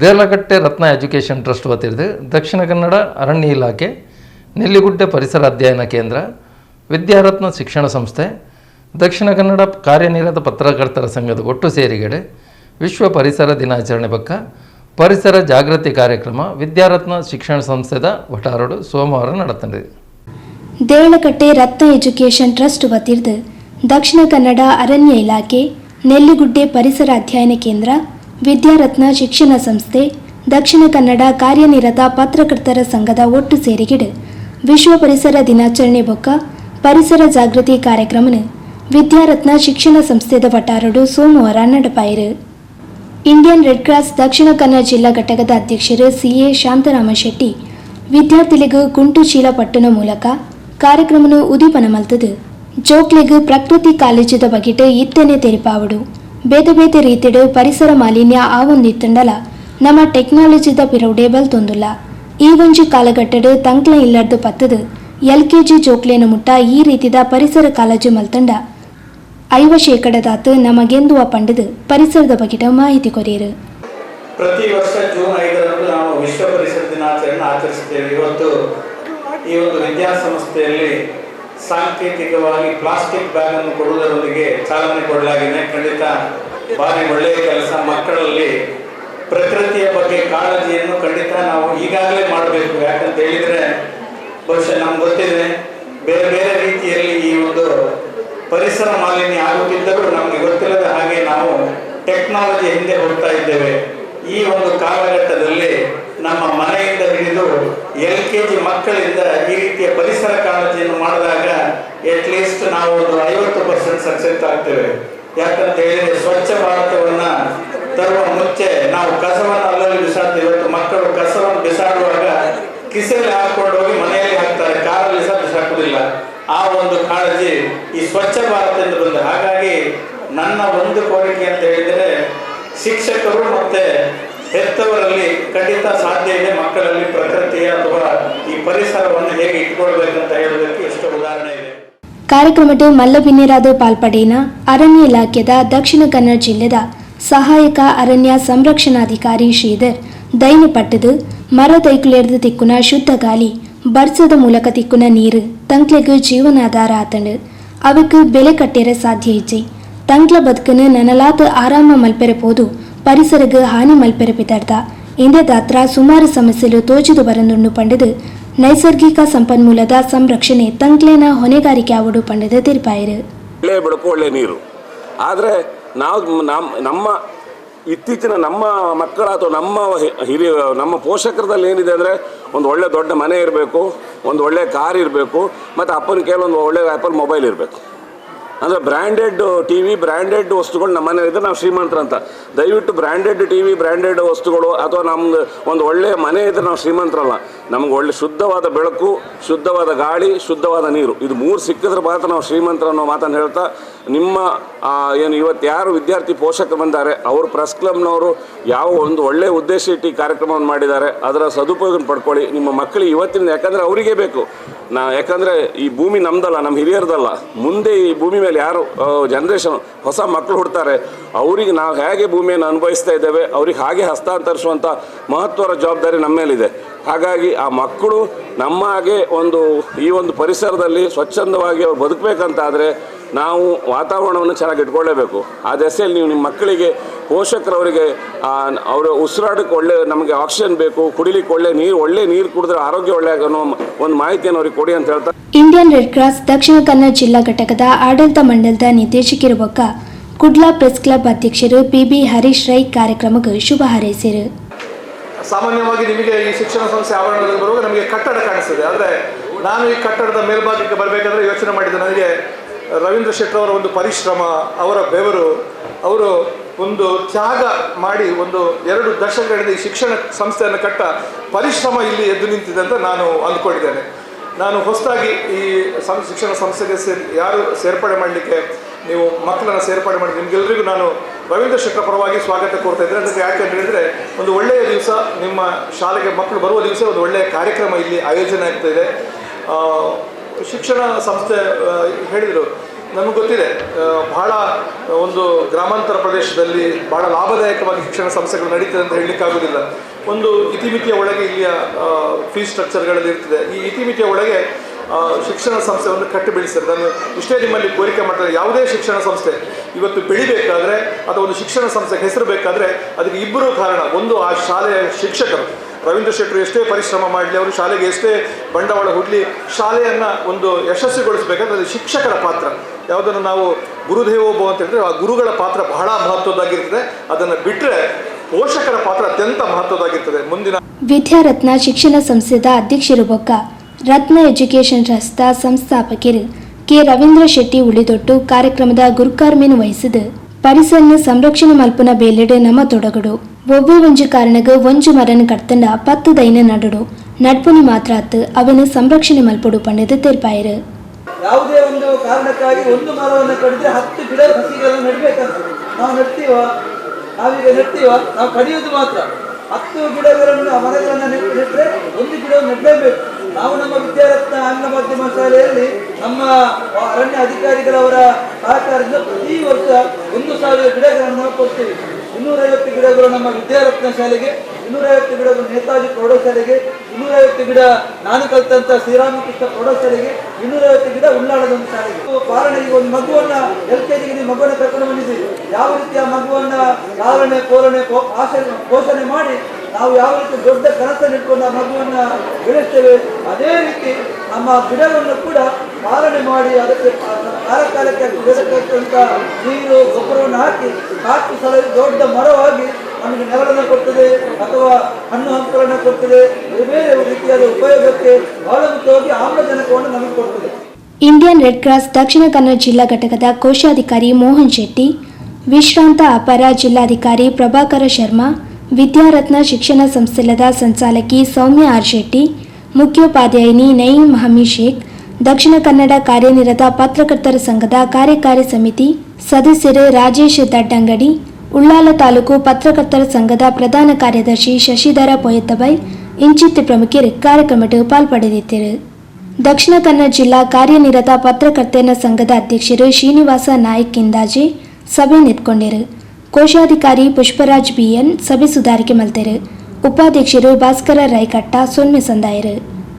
ದೇರ್ಲಕಟ್ಟೆ ರತ್ನ education trust ಓದಿರಿದೆ Dakshina Kannada ಅರಣ್ಯ ಇಲಾಖೆ, ನೆಲ್ಲಿಗುಡ್ಡೆ ಪರಿಸರ ಅಧ್ಯಯನ ಕೇಂದ್ರ, ವಿದ್ಯಾರತ್ನ ಶಿಕ್ಷಣ ಸಂಸ್ಥೆ, ದಕ್ಷಿಣ ಕನ್ನಡ ಕಾರ್ಯನಿರತ ಪತ್ರಕರ್ತರ ಸಂಘದ ಒಟ್ಟು ಸೇರಿಗಡೆ ವಿಶ್ವ ಪರಿಸರ ದಿನಾಚರಣೆ ಪಕ್ಕ ಪರಿಸರ ಜಾಗೃತಿ ಕಾರ್ಯಕ್ರಮ ವಿದ್ಯಾರತ್ನ ಶಿಕ್ಷಣ ಸಂಸ್ಥೆದ ವಟಾರೋಡು ಸೋಮವಾರ ನಡೆತಂಡಿದೆ ದೇಳಕಟ್ಟೆ ರತ್ನ ಎಜುಕೇಷನ್ ಟ್ರಸ್ಟ್ ವತಿರ್ದು ದಕ್ಷಿಣ ಕನ್ನಡ ಅರಣ್ಯ ಇಲಾಖೆ, ನೆಲ್ಲಿಗುಡ್ಡೆ ಪರಿಸರ ಅಧ್ಯಯನ ಕೇಂದ್ರ ವಿದ್ಯಾರತ್ನ ಶಿಕ್ಷಣ ಸಂಸ್ಥೆ, ದಕ್ಷಿಣ ಕನ್ನಡ ಕಾರ್ಯನಿರತ ಪತ್ರಕರ್ತರ ಸಂಘದ ಒಟ್ಟು ಸೇರಿಗಿಡು, ವಿಶ್ವ ಪರಿಸರ ದಿನಾಚರಣೆ ಬೊಕ್ಕ, ಪರಿಸರ ಜಾಗೃತಿ ಕಾರ್ಯಕ್ರಮನ ವಿದ್ಯಾರತ್ನ ಶಿಕ್ಷಣ ಸಂಸ್ಥೆದ ವಟಾರಡು ಸೋಮವಾರ ನಡಪಾಯಿರು. Indian red cross Dakshina Kannada ಜಿಲ್ಲಾ ಘಟಕದ ಅಧ್ಯಕ್ಷರು ಸಿಎ ಶಾಂತರಾಮ ಶೆಟ್ಟಿ ವಿದ್ಯಾರ್ಥಿಗಳಿಗೆ ಗುಂಟು ಚೀಲ ಪಟ್ಟಣ ಮೂಲಕ ಕಾರ್ಯಕ್ರಮನು ಉದೀಪನ ಮಲ್ತದು. ಜೋಕ್ಲೆಗ್ ಪ್ರಕೃತಿ ಕಾಲೇಜದ ಬಗೆಟ್ ಇತ್ತನೆ ತೆರಿಪಾವಡು. ಬೇತೆ ಬೇತೆ ರೀತಿಡು ಪರಿಸರ ಮಾಲಿನ್ಯ ಆವೊಂದಿತ್ತಂಡಲ ನಮ್ಮ ಟೆಕ್ನಾಲಜಿದ ಪಿರವುಡೆ ಬಲ್ತೊಂದುಲ್ಲ. ಈ ಒಂಜಿ ಕಾಲಘಟ್ಟಡು ತಂಕ್ಲ ಇಲ್ಲರ್ದು ಪತ್ತದು. ಎಲ್ ಕೆ ಜಿ ಜೋಕ್ಲೆನ ಮುಟ್ಟ ಈ ರೀತಿದ ಪರಿಸರ ಕಾಳಜಿ ಮಲ್ತಂಡ. ಐವ ಶೇಕಡದಾತು ನಮಗೆಂದುವ ಪಂಡದು ಪರಿಸರದ ಬಗೆಟ ಮಾಹಿತಿ ಕೊರಿಯರು. ಪ್ರತಿ ವರ್ಷ ಜೂನ್ ಐದರಂದು ನಾವು ವಿಶ್ವ ಪರಿಸರ ದಿನಾಚರಣೆ ಆಚರಿಸುತ್ತೇವೆ. ಇವತ್ತು ಈ ಒಂದು ವಿದ್ಯಾಸಂಸ್ಥೆಯಲ್ಲಿ ಸಾಂಕೇತಿಕವಾಗಿ ಪ್ಲಾಸ್ಟಿಕ್ ಬ್ಯಾಗ್ ಅನ್ನು ಕೊಡುವುದರೊಂದಿಗೆ ಚಾಲನೆ ಕೊಡಲಾಗಿದೆ. ಖಂಡಿತ ಭಾರಿ ಒಳ್ಳೆಯ ಕೆಲಸ. ಮಕ್ಕಳಲ್ಲಿ ಪ್ರಕೃತಿಯ ಬಗ್ಗೆ ಕಾಳಜಿಯನ್ನು ಖಂಡಿತ ನಾವು ಈಗಾಗಲೇ ಮಾಡಬೇಕು. ಯಾಕಂತ ಹೇಳಿದ್ರೆ ಬಹುಶಃ ನಮ್ಗೆ ಗೊತ್ತಿದೆ, ಬೇರೆ ಬೇರೆ ರೀತಿಯಲ್ಲಿ ಈ ಒಂದು ಪರಿಸರ ಮಾಲಿನ್ಯ ಆಗುತ್ತಿದ್ದರೂ ನಮಗೆ ಗೊತ್ತಿಲ್ಲದ ಹಾಗೆ ನಾವು ಟೆಕ್ನಾಲಜಿ ಹಿಂದೆ ಹೋಗ್ತಾ ಇದ್ದೇವೆ. ಈ ಒಂದು ಕಾಲಘಟ್ಟದಲ್ಲಿ ನಮ್ಮ ಮನೆಯಿಂದ ಹಿಡಿದು ಎಲ್ ಕೆ ಜಿ ಮಕ್ಕಳಿಂದ ಈ ರೀತಿಯ ಪರಿಸರ ಕಾಳಜಿಯನ್ನು ಮಾಡಿದಾಗ ಅಟ್ ಲೀಸ್ಟ್ ನಾವು ಒಂದು ಐವತ್ತು ಪರ್ಸೆಂಟ್ ಸಕ್ಸೆಸ್ ಆಗ್ತೇವೆ. ಯಾಕಂತ ಹೇಳಿದ್ರೆ ಸ್ವಚ್ಛ ಭಾರತವನ್ನ ತರುವ ಮುಂಚೆ ನಾವು ಕಸವನ್ನು ಅಲ್ಲಲ್ಲಿ ಬಿಸಾಡ್ತೇವೆ ಇವತ್ತು ಮಕ್ಕಳು ಕಸವನ್ನು ಬಿಸಾಡುವಾಗ ಕಿಸೆಯಲ್ಲಿ ಹಾಕೊಂಡು ಹೋಗಿ ಮನೆಯಲ್ಲಿ ಹಾಕ್ತಾರೆ. ಕಾರಲ್ಲಿ ಸಹ ಬಿಸಾಕುವುದಿಲ್ಲ. ಆ ಒಂದು ಕಾಳಜಿ ಈ ಸ್ವಚ್ಛ ಭಾರತದಿಂದ ಬಂದ. ಹಾಗಾಗಿ ನನ್ನ ಒಂದು ಕೋರಿಕೆ ಅಂತ ಹೇಳಿದರೆ ಶಿಕ್ಷಕರು ಮತ್ತೆ ಹೆತ್ತವರಲ್ಲಿ ಖಂಡಿತ ಸಾಧ್ಯ ಇದೆ ಮಕ್ಕಳಲ್ಲಿ ಪ್ರಕೃತಿಯ ಅಥವಾ ಈ ಪರಿಸರವನ್ನು ಹೇಗೆ ಇಟ್ಕೊಳ್ಬೇಕಂತ ಹೇಳೋದಕ್ಕೆ ಎಷ್ಟು ಉದಾಹರಣೆ ಇದೆ. ಕಾರ್ಯಕ್ರಮದ ಮಲ್ಲಬಿನ್ನಿರಾದು ಪಾಲ್ಪಡೇನ ಅರಣ್ಯ ಇಲಾಖೆದ ದಕ್ಷಿಣ ಕನ್ನಡ ಜಿಲ್ಲೆದ ಸಹಾಯಕ ಅರಣ್ಯ ಸಂರಕ್ಷಣಾಧಿಕಾರಿ ಶ್ರೀಧರ್. ದೈನ ಪಟ್ಟದು ಮರ ದೈಕುಲೆರ್ದು ತಿಕ್ಕುನ ಶುದ್ಧ ಗಾಳಿ, ಬರ್ಸದ ಮೂಲಕ ತಿಕ್ಕುನ ನೀರು, ತಂಕ್ಲೆಗೂ ಜೀವನಾಧಾರ ಆತಂಡು. ಅವಕ್ಕೆ ಬೆಲೆ ಕಟ್ಟಿರ ಸಾಧ್ಯ ಇಜ್ಜಿ. ತಂಕ್ಲ ಬದುಕನ್ನು ನನಲಾತ ಆರಾಮ ಮಲ್ಪೆರೆ ಪೋದು ಪರಿಸರಗ ಹಾನಿ ಮಲ್ಪೆರೆ ಪಿತಾಡ್ದ ಇಂದೇ ದಾತ್ರ ಸುಮಾರು ಸಮಸ್ಯೆಲು ತೋಚಿದು ಬರಂದುಂಡು ಪಂಡದು ನೈಸರ್ಗಿಕ ಸಂಪನ್ಮೂಲದ ಸಂರಕ್ಷಣೆ ತಂಕ್ಲೇನ ಹೊಣೆಗಾರಿಕೆ ಆವಡು ಪಂಡದ ತಿರುಪಾಯರು. ಒಳ್ಳೆ ಒಳ್ಳೆ ನೀರು. ಆದರೆ ನಾವು ನಮ್ಮ ಇತ್ತೀಚಿನ ನಮ್ಮ ಮಕ್ಕಳ ಅಥವಾ ನಮ್ಮ ಹಿರಿಯ, ನಮ್ಮ ಪೋಷಕರದಲ್ಲಿ ಏನಿದೆ ಅಂದರೆ ಒಂದು ಒಳ್ಳೆ ದೊಡ್ಡ ಮನೆ ಇರಬೇಕು, ಒಂದು ಒಳ್ಳೆ ಕಾರ್ ಇರಬೇಕು, ಮತ್ತು ಅಪ್ಪನ ಕೆಲವೊಂದು ಒಳ್ಳೆ ಆ್ಯಪಲ್ ಮೊಬೈಲ್ ಇರಬೇಕು. ಅಂದರೆ ಬ್ರ್ಯಾಂಡೆಡ್ ಟಿ ವಿ ಬ್ರ್ಯಾಂಡೆಡ್ ವಸ್ತುಗಳು ನಮ್ಮ ಮನೆ ಇದ್ದರೆ ನಾವು ಶ್ರೀಮಂತರಂತ. ದಯವಿಟ್ಟು ಬ್ರ್ಯಾಂಡೆಡ್ ಟಿ ವಿ ಬ್ರ್ಯಾಂಡೆಡ್ ವಸ್ತುಗಳು ಅಥವಾ ನಮ್ದು ಒಂದು ಒಳ್ಳೆಯ ಮನೆ ಇದ್ದರೆ ನಾವು ಶ್ರೀಮಂತರಲ್ಲ. ನಮ್ಗೆ ಒಳ್ಳೆ ಶುದ್ಧವಾದ ಬೆಳಕು, ಶುದ್ಧವಾದ ಗಾಳಿ, ಶುದ್ಧವಾದ ನೀರು. ಇದು ಮೂರು ಸಿಕ್ಕಿದ್ರೆ ಮಾತ್ರ ನಾವು ಶ್ರೀಮಂತರ ಅನ್ನೋ ಮಾತನ್ನು ಹೇಳ್ತಾ ನಿಮ್ಮ ಏನು ಇವತ್ತು ಯಾರು ವಿದ್ಯಾರ್ಥಿ ಪೋಷಕರು ಬಂದಾರೆ, ಅವರು ಪ್ರೆಸ್ ಕ್ಲಬ್ನವರು ಯಾವ ಒಂದು ಒಳ್ಳೆಯ ಉದ್ದೇಶ ಇಟ್ಟು ಈ ಕಾರ್ಯಕ್ರಮವನ್ನು ಮಾಡಿದ್ದಾರೆ, ಅದರ ಸದುಪಯೋಗ ಪಡ್ಕೊಳ್ಳಿ. ನಿಮ್ಮ ಮಕ್ಕಳಿಗೆ ಇವತ್ತಿನ ಯಾಕಂದರೆ ಅವರಿಗೆ ಬೇಕು. ನಾ, ಯಾಕಂದರೆ ಈ ಭೂಮಿ ನಮ್ದಲ್ಲ ನಮ್ಮ ಹಿರಿಯರದಲ್ಲ. ಮುಂದೆ ಈ ಭೂಮಿ ಮೇಲೆ ಯಾರು ಜನ್ರೇಷನ್ ಹೊಸ ಮಕ್ಕಳು ಹುಡ್ತಾರೆ, ಅವರಿಗೆ ನಾವು ಹೇಗೆ ಭೂಮಿಯನ್ನು ಅನುಭವಿಸ್ತಾ ಇದ್ದೇವೆ, ಅವ್ರಿಗೆ ಹಾಗೆ ಹಸ್ತಾಂತರಿಸುವಂಥ ಮಹತ್ವದ ಜವಾಬ್ದಾರಿ ನಮ್ಮ ಮೇಲಿದೆ. ಹಾಗಾಗಿ ಆ ಮಕ್ಕಳು ನಮ್ಮ ಹಾಗೆ ಒಂದು, ಈ ಒಂದು ಪರಿಸರದಲ್ಲಿ ಸ್ವಚ್ಛಂದವಾಗಿ ಅವ್ರು ಬದುಕಬೇಕಂತಾದರೆ ನಾವು ವಾತಾವರಣವನ್ನು ಚೆನ್ನಾಗಿ ಇಟ್ಕೊಳ್ಳೇಬೇಕು. ಆ ದೆಸೆಯಲ್ಲಿ ನೀವು ನಿಮ್ಮ ಮಕ್ಕಳಿಗೆ ಪೋಷಕರವರಿಗೆ ಅವರ ಉಸಿರಾಡಕ್ಕೆ ಒಳ್ಳೆ ನಮಗೆ ಆಕ್ಸಿಜನ್ ಬೇಕು ಕುಡಿಲಿಕ್ಕೆ ಒಳ್ಳೆ ನೀರು ಒಳ್ಳೆ ನೀರು ಕುಡಿದ್ರೆ ಆರೋಗ್ಯ ಒಳ್ಳೆ ಅನ್ನೋ ಒಂದು ಮಾಹಿತಿಯನ್ನು ಅವ್ರಿಗೆ ಕೊಡಿ ಅಂತ ಹೇಳ್ತಾರೆ Indian red cross Dakshina Kannada ಜಿಲ್ಲಾ ಘಟಕದ ಆಡಳಿತ ಮಂಡಲದ ನಿರ್ದೇಶಕರು ಬೊಕ್ಕ ಕುಡ್ಲಾ ಪ್ರೆಸ್ ಕ್ಲಬ್ ಅಧ್ಯಕ್ಷರು ಪಿಬಿ ಹರೀಶ್ ರೈ ಕಾರ್ಯಕ್ರಮಕ್ಕೆ ಶುಭ ಹಾರೈಸಿರು. ಸಾಮಾನ್ಯವಾಗಿ ನಿಮಗೆ ಈ ಶಿಕ್ಷಣ ಸಂಸ್ಥೆ ಆವರಣದಲ್ಲಿ ಬರುವಾಗ ನಮಗೆ ಕಟ್ಟಡ ಕಾಣಿಸ್ತದೆ ಆದರೆ ನಾನು ಈ ಕಟ್ಟಡದ ಮೇಲ್ಭಾಗಕ್ಕೆ ಬರಬೇಕಾದ್ರೆ ಯೋಚನೆ ಮಾಡಿದ್ರು ನನಗೆ ರವೀಂದ್ರ ಶೆಟ್ಟರವರ ಒಂದು ಪರಿಶ್ರಮ, ಅವರ ಬೆವರು, ಅವರು ಒಂದು ತ್ಯಾಗ ಮಾಡಿ ಒಂದು ಎರಡು ದಶಕಗಳಿಂದ ಈ ಶಿಕ್ಷಣ ಸಂಸ್ಥೆಯನ್ನು ಕಟ್ಟ ಪರಿಶ್ರಮ ಇಲ್ಲಿ ಎದ್ದು ನಿಂತಿದೆ ಅಂತ ನಾನು ಅಂದ್ಕೊಂಡಿದ್ದೇನೆ. ನಾನು ಹೊಸದಾಗಿ ಈ ಶಿಕ್ಷಣ ಸಂಸ್ಥೆಗೆ ಯಾರು ಸೇರ್ಪಡೆ ಮಾಡಲಿಕ್ಕೆ, ನೀವು ಮಕ್ಕಳನ್ನು ಸೇರ್ಪಡೆ ಮಾಡಿ ನಿಮಗೆಲ್ಲರಿಗೂ ನಾನು ರವೀಂದ್ರ ಶೆಟ್ಟರ ಪರವಾಗಿ ಸ್ವಾಗತ ಕೋರ್ತಾ ಇದ್ದೇನೆ. ಅದಕ್ಕೆ ಯಾಕೆ ಅಂತ ಹೇಳಿದರೆ, ಒಂದು ಒಳ್ಳೆಯ ದಿವಸ ನಿಮ್ಮ ಶಾಲೆಗೆ ಮಕ್ಕಳು ಬರುವ ದಿವಸ ಒಂದು ಒಳ್ಳೆಯ ಕಾರ್ಯಕ್ರಮ ಇಲ್ಲಿ ಆಯೋಜನೆ ಆಗ್ತಾ ಇದೆ. ಶಿಕ್ಷಣ ಸಂಸ್ಥೆ ಹೇಳಿದರು. ನಮಗೆ ಗೊತ್ತಿದೆ ಬಹಳ ಒಂದು ಗ್ರಾಮಾಂತರ ಪ್ರದೇಶದಲ್ಲಿ ಬಹಳ ಲಾಭದಾಯಕವಾಗಿ ಶಿಕ್ಷಣ ಸಂಸ್ಥೆಗಳು ನಡೀತದೆ ಅಂತ ಹೇಳಲಿಕ್ಕಾಗೋದಿಲ್ಲ ಒಂದು ಇತಿಮಿತಿಯ ಒಳಗೆ ಇಲ್ಲಿಯ ಫೀಸ್ ಸ್ಟ್ರಕ್ಚರ್ಗಳಲ್ಲಿ ಇರ್ತದೆ. ಈ ಇತಿಮಿತಿಯ ಒಳಗೆ ಶಿಕ್ಷಣ ಸಂಸ್ಥೆಯನ್ನು ಕಟ್ಟಿ ಬೆಳೆಸ್ತಾರೆ ನಾನು ಇಷ್ಟೇ ನಿಮ್ಮಲ್ಲಿ ಕೋರಿಕೆ ಮಾಡ್ತಾರೆ ಯಾವುದೇ ಶಿಕ್ಷಣ ಸಂಸ್ಥೆ ಇವತ್ತು ಬೆಳಿಬೇಕಾದ್ರೆ ಅಥವಾ ಒಂದು ಶಿಕ್ಷಣ ಸಂಸ್ಥೆಗೆ ಹೆಸರು ಬೇಕಾದರೆ ಅದಕ್ಕೆ ಇಬ್ಬರು ಕಾರಣ. ಒಂದು, ಆ ಶಾಲೆಯ ಶಿಕ್ಷಕರು. ರವೀಂದ್ರ ಶೆಟ್ಟರು ಎಷ್ಟೇ ಪರಿಶ್ರಮ ಮಾಡಲಿ, ಅವರು ಶಾಲೆಗೆ ಎಷ್ಟೇ ಬಂಡವಾಳ ಹುಡ್ಲಿ, ಶಾಲೆಯನ್ನು ಒಂದು ಯಶಸ್ವಿಗೊಳಿಸಬೇಕಾದ್ರೆ ಅದು ಶಿಕ್ಷಕರ ಪಾತ್ರ. ಯಾವುದನ್ನು ನಾವು ಗುರುದೇವೋಭವ ಅಂತ ಹೇಳಿದ್ರೆ, ಆ ಗುರುಗಳ ಪಾತ್ರ ಬಹಳ ಮಹತ್ವದ್ದಾಗಿರ್ತದೆ. ಅದನ್ನು ಬಿಟ್ಟರೆ ಪೋಷಕರ ಪಾತ್ರ ಅತ್ಯಂತ ಮಹತ್ವದ್ದಾಗಿರ್ತದೆ. ಮುಂದಿನ ವಿದ್ಯಾರತ್ನ ಶಿಕ್ಷಣ ಸಂಸ್ಥೆದ ಅಧ್ಯಕ್ಷರು ಬೊಕ್ಕ ರತ್ನ ಎಜುಕೇಷನ್ ರಸ್ತಾ ಸಂಸ್ಥಾಪಕರು ಕೆ. ರವೀಂದ್ರ ಶೆಟ್ಟಿ ಉಳಿದೊಟ್ಟು ಕಾರ್ಯಕ್ರಮದ ಗುರುಕಾರ್ಮೆನು ವಹಿಸಿದ ಪರಿಸರನ ಸಂರಕ್ಷಣೆ ಮಲ್ಪನ ಬೇಲೆಡೆ ನಮ್ಮ ತೊಡಗಡು. ಒಬ್ಬ ಒಂಜು ಕಾರಣಗ ಒಂಜು ಮರನ ಕಡ್ತಂಡ ಪತ್ತು ದೈನ ನಡುಡು. ನಡ್ಪುನಿ ಮಾತ್ರ ಅತ್ತು ಅವನು ಸಂರಕ್ಷಣೆ ಮಲ್ಪಡು ಪಂಡದ ತೆರ್ಪಾಯರು. ಯಾವುದೇ ಒಂದು ಕಾರಣಕ್ಕಾಗಿ ಒಂದು ಮರವನ್ನು ಕಡಿದ್ರೆ ಹತ್ತು ಗಿಡ ಸಸಿಗಳನ್ನು ನೆಡಬೇಕಂತ ನಾವು ನೆಡ್ತೀವ? ನಾವೀಗ ನೆಡ್ತೀವ? ನಾವು ಕಡಿಯೋದು ಮಾತ್ರ. ಹತ್ತು ಗಿಡಗಳನ್ನು ಮರಗಳನ್ನು ನೆಟ್ಟರೆ ಒಂದು ಗಿಡ ನೆಡಲೇಬೇಕು. ನಾವು ನಮ್ಮ ವಿದ್ಯಾರತ್ನ ಅಂಗ ಮಾಧ್ಯಮ ಶಾಲೆಯಲ್ಲಿ ನಮ್ಮ ಅರಣ್ಯ ಅಧಿಕಾರಿಗಳವರ ಸಹಕಾರದಿಂದ ಪ್ರತಿ ವರ್ಷ ಒಂದು ಸಾವಿರ ಗಿಡಗಳನ್ನು ಕೊಡ್ತೀವಿ. ಇನ್ನೂರೈವತ್ತು ಗಿಡಗಳು ನಮ್ಮ ವಿದ್ಯಾರತ್ನ ಶಾಲೆಗೆ, ಇನ್ನೂರೈವತ್ತು ಗಿಡಗಳು ನೇತಾಜಿ ಪ್ರೌಢಶಾಲೆಗೆ, ಇನ್ನೂರೈವತ್ತು ಗಿಡ ನಾನು ಕಲಿತಂತ ಶ್ರೀರಾಮಕೃಷ್ಣ ಪ್ರೌಢಶಾಲೆಗೆ, ಇನ್ನೂರೈವತ್ತು ಗಿಡ ಉಳ್ಳಾಳದ ಒಂದು ಶಾಲೆಗೆ. ಈಗ ಒಂದು ಮಗುವನ್ನ ಎಲ್ ಕೆ ಜಿಗೆ ಮಗುವನ್ನ ಕರ್ಕೊಂಡು ಯಾವ ರೀತಿಯ ಮಗುವನ್ನ ಲಾಲನೆ ಪೋಲನೆ ಆಶ್ರಯ ಪೋಷಣೆ ಮಾಡಿ ನಾವು ಯಾವ ರೀತಿ ದೊಡ್ಡ ಕನಸನ್ನು ಇಟ್ಕೊಂಡು ಆ ಮಗುವನ್ನ ಬೆಳೆಸ್ತೇವೆ, ಅದೇ ರೀತಿ ನಮ್ಮ ಗಿಡವನ್ನು ಕೂಡ ಪಾಲನೆ ಮಾಡಿ ಅದಕ್ಕೆ ಕಾಲ ಕಾಲಕ್ಕೆ ಬೆಳೆಸತಕ್ಕಂಥ ನೀರು, ಗೊಬ್ಬರವನ್ನು ಹಾಕಿ ನಾಲ್ಕು ಸಲ ದೊಡ್ಡ ಮರವಾಗಿ ನಮಗೆ ನೆರಳನ್ನು ಕೊಡ್ತದೆ ಅಥವಾ ಹಣ್ಣು ಹಂಪಲನ್ನು ಕೊಡ್ತದೆ. ಬೇರೆ ರೀತಿಯಾದ ಉಪಯೋಗಕ್ಕೆ ಬಹಳ ಮುಖ್ಯವಾಗಿ ಆಮ್ಲಜನಕವನ್ನು ನಮಗೆ ಕೊಡ್ತದೆ. Indian red cross Dakshina Kannada ಜಿಲ್ಲಾ ಘಟಕದ ಕೋಶಾಧಿಕಾರಿ ಮೋಹನ್ ಶೆಟ್ಟಿ, ವಿಶ್ರಾಂತ ಅಪರ ಜಿಲ್ಲಾಧಿಕಾರಿ ಪ್ರಭಾಕರ ಶರ್ಮಾ ವಿದ್ಯಾರತ್ನ ಶಿಕ್ಷಣ ಸಂಸ್ಥೆಲದ ಸಂಚಾಲಕಿ ಸೌಮ್ಯ ಆರ್ ಶೆಟ್ಟಿ ಮುಖ್ಯೋಪಾಧ್ಯಾಯಿನಿ ನಯೀಂ ಹಮೀದ್ ಶೇಖ್, ದಕ್ಷಿಣ ಕನ್ನಡ ಕಾರ್ಯನಿರತ ಪತ್ರಕರ್ತರ ಸಂಘದ ಕಾರ್ಯಕಾರಿ ಸಮಿತಿ ಸದಸ್ಯರೇ ರಾಜೇಶ್ ದಡ್ಡಂಗಡಿ ಉಳ್ಳಾಲ ತಾಲೂಕು ಪತ್ರಕರ್ತರ ಸಂಘದ ಪ್ರಧಾನ ಕಾರ್ಯದರ್ಶಿ ಶಶಿಧರ ಪೊಯತ್ತಬೈ ಇಂಚಿತ್ ಪ್ರಮುಖರು ಕಾರ್ಯಕ್ರಮಕ್ಕೆ ಪಾಲ್ಪಡೆದಿದ್ದರು. ದಕ್ಷಿಣ ಕನ್ನಡ ಜಿಲ್ಲಾ ಕಾರ್ಯನಿರತ ಪತ್ರಕರ್ತರ ಸಂಘದ ಅಧ್ಯಕ್ಷರು ಶ್ರೀನಿವಾಸ ನಾಯಕ್ ಇಂದಾಜಿ ಸಭೆ ನಿಂತ್ಕೊಂಡಿರು. ಕೋಶಾಧಿಕಾರಿ ಪುಷ್ಪರಾಜ್ ಬಿಎನ್ ಸಭೆ ಸುಧಾರಿಕೆ ಮಲ್ತೆರು. ಉಪಾಧ್ಯಕ್ಷರು ಭಾಸ್ಕರ ರೈಕಟ್ಟ ಸೊನ್ಮೆ ಸಂದಾಯರು.